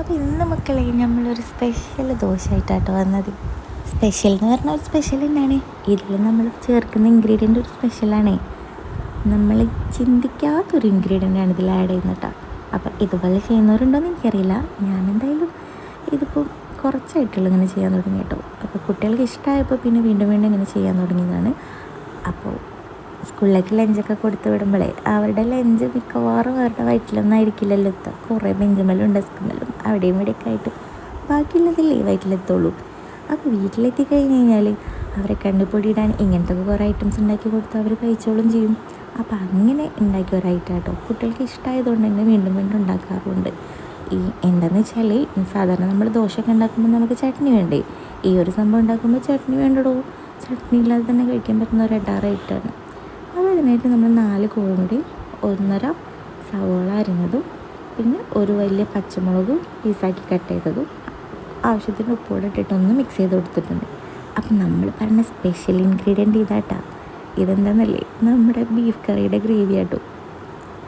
അപ്പോൾ ഇന്ന് മക്കളെ നമ്മളൊരു സ്പെഷ്യൽ ദോശയായിട്ടാട്ടോ വന്നത്. സ്പെഷ്യൽ എന്ന് പറഞ്ഞാൽ ഒരു സ്പെഷ്യൽ തന്നെയാണ്. ഇതിൽ നമ്മൾ ചേർക്കുന്ന ഇൻഗ്രീഡിയന്റ് ഒരു സ്പെഷ്യലാണ് നമ്മൾ ചിന്തിക്കാത്തൊരു ഇൻഗ്രീഡിയന്റ് ആണ് ഇതിൽ ആഡ് ചെയ്യുന്നത് കേട്ടോ അപ്പോൾ ഇതുപോലെ ചെയ്യുന്നവരുണ്ടോ എന്ന് എനിക്കറിയില്ല. ഞാൻ എന്തായാലും ഇതിപ്പോൾ കുറച്ചായിട്ടുള്ളൂ ഇങ്ങനെ ചെയ്യാൻ തുടങ്ങി കേട്ടോ അപ്പോൾ കുട്ടികൾക്ക് ഇഷ്ടമായപ്പോൾ പിന്നെ വീണ്ടും വീണ്ടും ഇങ്ങനെ ചെയ്യാൻ തുടങ്ങിയതാണ്. അപ്പോൾ സ്കൂളിലേക്ക് ലഞ്ചൊക്കെ കൊടുത്തു വിടുമ്പോഴേ അവരുടെ ലഞ്ച് മിക്കവാറും അവരുടെ വയറ്റിലൊന്നായിരിക്കില്ലല്ലോ എത്തുക കുറേ ബെഞ്ചുമലും ഡെസ്കുമലും അവിടെയും ഇവിടെയൊക്കെ ആയിട്ട് ബാക്കിയുള്ളതല്ലേ വയറ്റിലെത്തുള്ളൂ അപ്പോൾ വീട്ടിലെത്തി കഴിഞ്ഞ് കഴിഞ്ഞാൽ അവരെ കണ്ടുപൊടിയിടാൻ ഇങ്ങനത്തെ കുറേ ഐറ്റംസ് ഉണ്ടാക്കി കൊടുത്ത് അവർ കഴിച്ചോളും ചെയ്യും. അപ്പോൾ അങ്ങനെ ഉണ്ടാക്കിയ ഒരു കേട്ടോ കുട്ടികൾക്ക് ഇഷ്ടമായതുകൊണ്ട് തന്നെ വീണ്ടും വീണ്ടും ഉണ്ടാക്കാറുണ്ട്. ഈ എന്താണെന്ന് വെച്ചാൽ സാധാരണ നമ്മൾ ദോശയൊക്കെ ഉണ്ടാക്കുമ്പോൾ നമുക്ക് ചട്നി വേണ്ടേ? ഈ ഒരു സംഭവം ഉണ്ടാക്കുമ്പോൾ ചട്നി വേണ്ടടോ? ചട്നി ഇല്ലാതെ തന്നെ കഴിക്കാൻ പറ്റുന്ന ഒരു അഡാറ് ഐറ്റമാണ് അപ്പോൾ അതിനായിട്ട് നമ്മൾ നാല് കോഴിമുടി ഒന്നര സവോള അരിഞ്ഞതും പിന്നെ ഒരു വലിയ പച്ചമുളകും പീസാക്കി കട്ട് ചെയ്തതും ആവശ്യത്തിന് ഉപ്പോടെ ഇട്ടിട്ടൊന്ന് മിക്സ് ചെയ്ത് കൊടുത്തിട്ടുണ്ട്. അപ്പം നമ്മൾ പറഞ്ഞ സ്പെഷ്യൽ ഇൻഗ്രീഡിയന്റ് ഇതാട്ടാ. ഇതെന്താണെന്നല്ലേ നമ്മുടെ ബീഫ് കറിയുടെ ഗ്രേവി ആട്ടോ.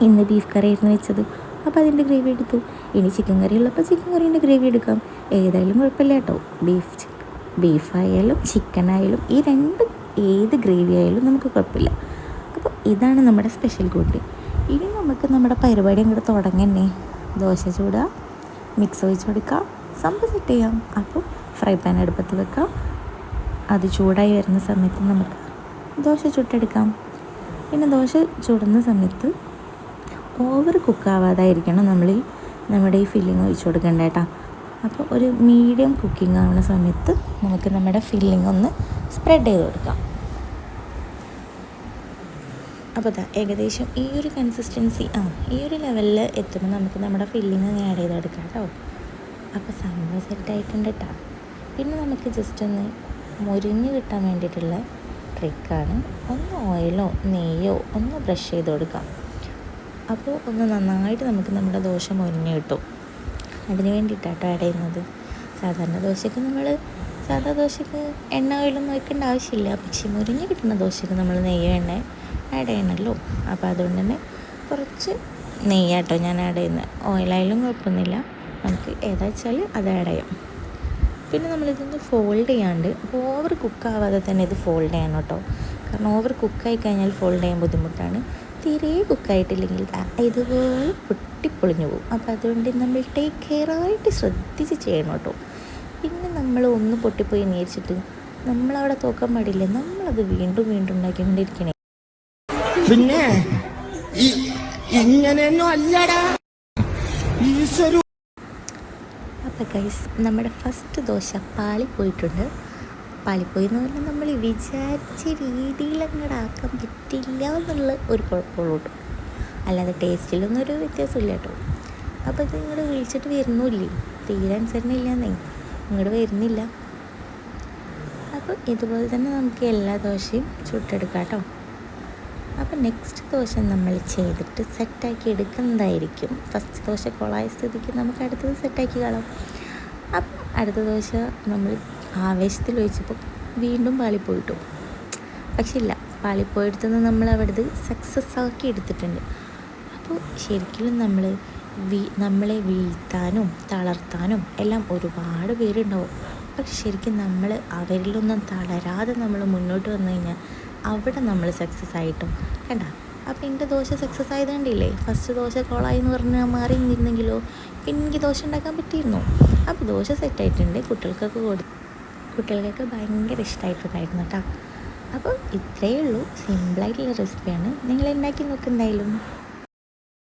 ഇന്ന് ബീഫ് കറി ആയിരുന്നു വെച്ചത്. അപ്പോൾ അതിന്റെ ഗ്രേവി എടുത്തു. ഇനി ചിക്കൻ കറി ഉള്ളപ്പോൾ ചിക്കൻ കറീന്റെ ഗ്രേവി എടുക്കാം. ഏതായാലും കുഴപ്പമില്ല കേട്ടോ. ബീഫ് ബീഫായാലും ചിക്കൻ ആയാലും ഈ രണ്ട് ഏത് ഗ്രേവി ആയാലും നമുക്ക് കുഴപ്പമില്ല. അപ്പോൾ ഇതാണ് നമ്മുടെ സ്പെഷ്യൽ കൂട്ട് ഇനി നമുക്ക് നമ്മുടെ പരിപാടി അങ്ങോട്ട് തുടങ്ങന്നെ. ദോശ ചൂടുക മിക്സ് ഒഴിച്ച് കൊടുക്കാം സംഭവം സെറ്റ് ചെയ്യാം. അപ്പോൾ ഫ്രൈ പാൻ അടുപ്പത്ത് വെക്കാം. അത് ചൂടായി വരുന്ന സമയത്ത് നമുക്ക് ദോശ ചുട്ടെടുക്കാം. പിന്നെ ദോശ ചുടുന്ന സമയത്ത് ഓവർ കുക്കാവാതായിരിക്കണം നമ്മൾ ഈ നമ്മുടെ ഈ ഫില്ലിങ് ഒഴിച്ച് കൊടുക്കേണ്ട കേട്ടോ അപ്പോൾ ഒരു മീഡിയം കുക്കിംഗ് ആവുന്ന സമയത്ത് നമുക്ക് നമ്മുടെ ഫില്ലിംഗ് ഒന്ന് സ്പ്രെഡ് ചെയ്ത് കൊടുക്കാം. അപ്പോൾ അതാ ഏകദേശം ഈ ഒരു കൺസിസ്റ്റൻസി ആ ഈ ഒരു ലെവലിൽ എത്തുമ്പോൾ നമുക്ക് നമ്മുടെ ഫില്ലിങ് ആഡ് ചെയ്തെടുക്കാം കേട്ടോ അപ്പോൾ സംഭവം സെറ്റായിട്ടുണ്ട് കേട്ടോ പിന്നെ നമുക്ക് ജസ്റ്റ് ഒന്ന് മുരിഞ്ഞ് കിട്ടാൻ വേണ്ടിയിട്ടുള്ള ട്രിക്കാണ് ഒന്ന് ഓയിലോ നെയ്യോ ഒന്ന് ബ്രഷ് ചെയ്ത് കൊടുക്കാം അപ്പോൾ ഒന്ന് നന്നായിട്ട് നമുക്ക് നമ്മുടെ ദോശ മുരിഞ്ഞ് കിട്ടും. അതിന് വേണ്ടിയിട്ടാട്ടോ ആഡ് ചെയ്യുന്നത്. സാധാരണ ദോശയ്ക്ക് നമ്മൾ സാധാ ദോശയ്ക്ക് എണ്ണ ഓയിലൊന്നും വയ്ക്കേണ്ട ആവശ്യമില്ല. പക്ഷേ മുരിഞ്ഞ് കിട്ടുന്ന ദോശയ്ക്ക് നമ്മൾ നെയ്യോ എണ്ണ ആഡ് ചെയ്യണമല്ലോ അപ്പോൾ അതുകൊണ്ട് തന്നെ കുറച്ച് നെയ്യാട്ടോ ഞാൻ ആഡ് ചെയ്യുന്നത് ഓയിലായാലും കുഴപ്പമൊന്നുമില്ല. നമുക്ക് ഏതാ വെച്ചാൽ അത് ആഡ് ചെയ്യാം. പിന്നെ നമ്മളിതൊന്ന് ഫോൾഡ് ചെയ്യാണ്ട് അപ്പോൾ ഓവർ കുക്കാവാതെ തന്നെ ഇത് ഫോൾഡ് ചെയ്യണം കേട്ടോ. കാരണം ഓവർ കുക്കായി കഴിഞ്ഞാൽ ഫോൾഡ് ചെയ്യാൻ ബുദ്ധിമുട്ടാണ്. തീരെ കുക്കായിട്ടില്ലെങ്കിൽ ഇതുപോലെ പൊട്ടിപ്പൊളിഞ്ഞു പോകും. അപ്പോൾ അതുകൊണ്ട് നമ്മൾ ടേക്ക് കെയർ ആയിട്ട് ശ്രദ്ധിച്ച് ചെയ്യണം കേട്ടോ. പിന്നെ നമ്മൾ ഒന്ന് പൊട്ടിപ്പോയി നേരിച്ചിട്ട് നമ്മളവിടെ തോക്കാൻ പാടില്ല. നമ്മളത് വീണ്ടും വീണ്ടും ഉണ്ടാക്കിക്കൊണ്ടിരിക്കണേ. പിന്നെ ഇങ്ങനെയൊന്നും അല്ലടാ. ഈശ്വര. അപ്പോൾ ഗൈസ് നമ്മുടെ ഫസ്റ്റ് ദോശ പാളിപ്പോയിട്ടുണ്ട് പാളിപ്പോയി എന്ന് പറഞ്ഞാൽ നമ്മൾ വിചാരിച്ച രീതിയിൽ അങ്ങോട്ട് ആക്കാൻ പറ്റില്ല എന്നുള്ള ഒരു കുഴപ്പമുള്ളൂ അല്ലാതെ ടേസ്റ്റിലൊന്നും ഒരു വ്യത്യാസമില്ല കേട്ടോ. അപ്പോൾ ഇത് നിങ്ങൾ വിളിച്ചിട്ട് വരുന്നില്ലേ? തീരെ അനുസരണയില്ലെന്നേ ഇങ്ങോട്ട് വരുന്നില്ല. അപ്പോൾ ഇതുപോലെ തന്നെ നമുക്ക് എല്ലാ ദോശയും ചുട്ടെടുക്കാം കേട്ടോ. അപ്പോൾ നെക്സ്റ്റ് ദോശ നമ്മൾ ചെയ്തിട്ട് സെറ്റാക്കി എടുക്കുന്നതായിരിക്കും. ഫസ്റ്റ് ദോശ കൊളായ സ്ഥിതിക്ക് നമുക്ക് അടുത്തത് സെറ്റാക്കി കളാം അപ്പം അടുത്ത ദോശ നമ്മൾ ആവേശത്തിൽ ഒഴിച്ചപ്പോൾ വീണ്ടും പാളിപ്പോയിട്ടു. പക്ഷെ ഇല്ല പാളിപ്പോയെടുത്തുനിന്ന് നമ്മൾ അവിടുത്തെ സക്സസ് ആക്കി എടുത്തിട്ടുണ്ട്. അപ്പോൾ ശരിക്കും നമ്മൾ വീ നമ്മളെ വീഴ്ത്താനും തളർത്താനും എല്ലാം ഒരുപാട് പേരുണ്ടാവും. പക്ഷെ ശരിക്കും നമ്മൾ അവരിലൊന്നും തളരാതെ നമ്മൾ മുന്നോട്ട് വന്നു കഴിഞ്ഞാൽ അവിടെ നമ്മൾ സക്സസ് ആയിട്ടും കണ്ട? അപ്പോൾ എന്റെ ദോശ സക്സസ് ആയത് കണ്ടില്ലേ ഫസ്റ്റ് ദോശ കോളായി എന്ന് പറഞ്ഞ് മാറി നിന്നിരുന്നെങ്കിലോ? പിന്നെ എനിക്ക് ദോശ ഉണ്ടാക്കാൻ പറ്റിയിരുന്നു. അപ്പോൾ ദോശ സെറ്റായിട്ടുണ്ട് കുട്ടികൾക്കൊക്കെ കൊടു കുട്ടികൾക്കൊക്കെ ഭയങ്കര ഇഷ്ടമായിട്ടുണ്ടായിരുന്നു കേട്ടോ അപ്പോൾ ഇത്രയേ ഉള്ളൂ. സിമ്പിളായിട്ടുള്ള റെസിപ്പിയാണ് നിങ്ങൾ ഉണ്ടാക്കി നോക്ക് എന്തായാലും.